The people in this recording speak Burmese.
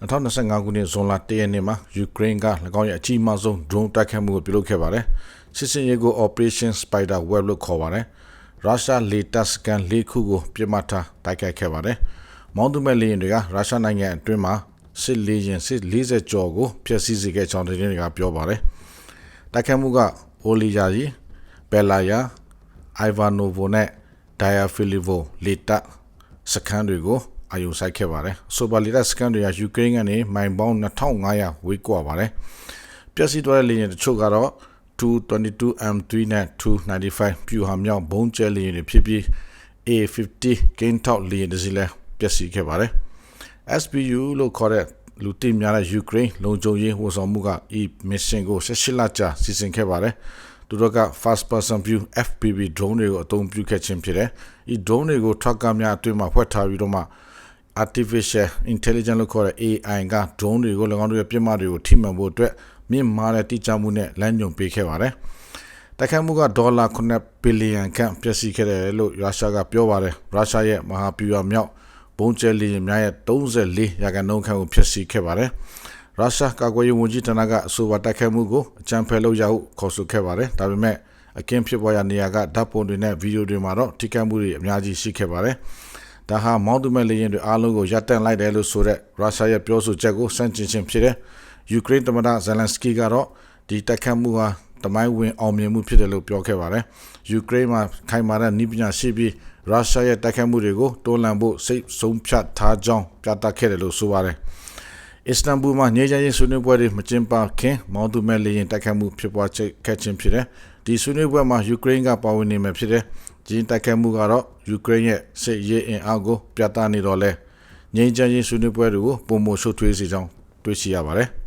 2025ခုနှစ်ဇွန်လ1ရက်နေ့မှာယူကရိန်းက၎င်းရဲ့အကြီးမားဆုံး drone တိုက်ခိုက်မှုကိုပြုလုပ်ခဲ့ပါတယ်။စစ်စင်ရေးကို Operation Spider Web လို့ခေါ်ပါတယ်။ရုရှားလေတပ်စကန်၄ခုကိုပြစ်မှတ်ထားတိုက်ခိုက်ခဲ့ပါတယ်။မောင်းသူမဲ့လေယာဉ်တွေကရုရှားနိုင်ငံအတွင်းမှာစစ်လေယာဉ်စစ်40ကျော်ကိုဖျက်ဆီးစေခဲ့ကြောင်းသတင်းတွေကပြောပါတယ်။တိုက်ခိုက်မှုကအိုလီယာကြီးဘယ်လာယာအိုင်ဗာနိုဗိုနဲ့ဒိုင်ယာဖီလီဗိုလေတပ်စခန်းတွေကို အယုံဆိုင်ခဲ့ပါတယ်။ဆိုပါလီတပ်စကန်တွေကယူကရိန်းကနေမိုင်ပေါင်း2500ဝေးကွာပါတယ်။ပျက်စီးသွားတဲ့လေယာဉ်တချို့ကတော့ 222M3 နဲ့295ပြူဟာမြောက်ဘုံကျဲလေယာဉ်တွေဖြစ်ပြီး A50 ကင်းထောက်လေယာဉ်တစ်စီးလည်းပျက်စီးခဲ့ပါတယ်။ SBU လို့ခေါ်တဲ့လူသိများတဲ့ယူကရိန်းလုံခြုံရေးဝန်ဆောင်မှုက e mission ကို16လကြာစီစဉ်ခဲ့ပါတယ်။သူတို့က first person view FPV drone တွေကိုအသုံးပြုခဲ့ခြင်းဖြစ်တယ်။ဒီ drone တွေကို trucker များအတွင်းမှာဖွက်ထားပြီးတော့မှ artificial intelligence လို့ခေါ်တဲ့ AI က drone တွေကို၎င်းတို့ရဲ့ပြစ်မှတ်တွေကိုထိမှန်ဖို့အတွက်မြင့်မားတဲ့တိကျမှုနဲ့လမ်းညွှန်ပေးခဲ့ပါတယ်။တိုက်ခိုက်မှုကဒေါ်လာ9ဘီလီယံခန့်ပျက်စီးခဲ့တယ်လို့ရုရှားကပြောပါတယ်။ရုရှားရဲ့မဟာဗျူဟာမြောက်ဘုံကျဲလီယာဉ်များရဲ့34ရာခိုင်နှုန်းခန့်ကိုဖျက်ဆီးခဲ့ပါတယ်။ရုရှားကာကွယ်ရေးဝန်ကြီးဌာနကအဆိုပါတိုက်ခိုက်မှုကိုအကြံဖယ်လို့ရဟုခေါ်ဆိုခဲ့ပါတယ်။ဒါပေမဲ့အခင်းဖြစ်ပေါ်ရာနေရာကဓာတ်ပုံတွေနဲ့ဗီဒီယိုတွေမှာတော့ထိခိုက်မှုတွေအများကြီးရှိခဲ့ပါတယ်။ ဒါဟာမောင်းသူမဲ့လေယာဉ်တွေအားလုံးကိုရပ်တန့်လိုက်တယ်လို့ဆိုတဲ့ရုရှားရဲ့ပြောဆိုချက်ကိုစန့်ကျင်ခြင်းဖြစ်တယ်။ယူကရိန်းသမ္မတဇယ်လန်စကီကတော့ဒီတိုက်ခိုက်မှုဟာတမိုင်းဝင်အောင်မြင်မှုဖြစ်တယ်လို့ပြောခဲ့ပါတယ်။ယူကရိန်းမှာခိုင်မာတဲ့နည်းပညာရှိပြီးရုရှားရဲ့တိုက်ခိုက်မှုတွေကိုတိုးလန့်ဖို့စိတ်ဆုံးဖြတ်ထားကြောင်းပြသခဲ့တယ်လို့ဆိုပါတယ်။အစ္စတန်ဘူလ်မှာညချမ်းရေးဆွေးနွေးပွဲတွေမကျင်းပခင်မော်တူမဲလေရင်တိုက်ခိုက်မှုဖြစ်ပွားခဲ့ခြင်းဖြစ်တယ်။ဒီဆွေးနွေးပွဲမှာယူကရိန်းကပါဝင်နေမှာဖြစ်တယ်။ ဒီတိုက်ခိုက်မှုကတော့ယူကရိန်းရဲ့စစ်ရေးအင်အားကိုပြသနေတော့လဲငြိမ်းချမ်းရေးဆွေးနွေးပွဲတွေကိုပုံမရှုပ်ထွေးစေကြောင်းတွေ့ရှိရပါတယ်။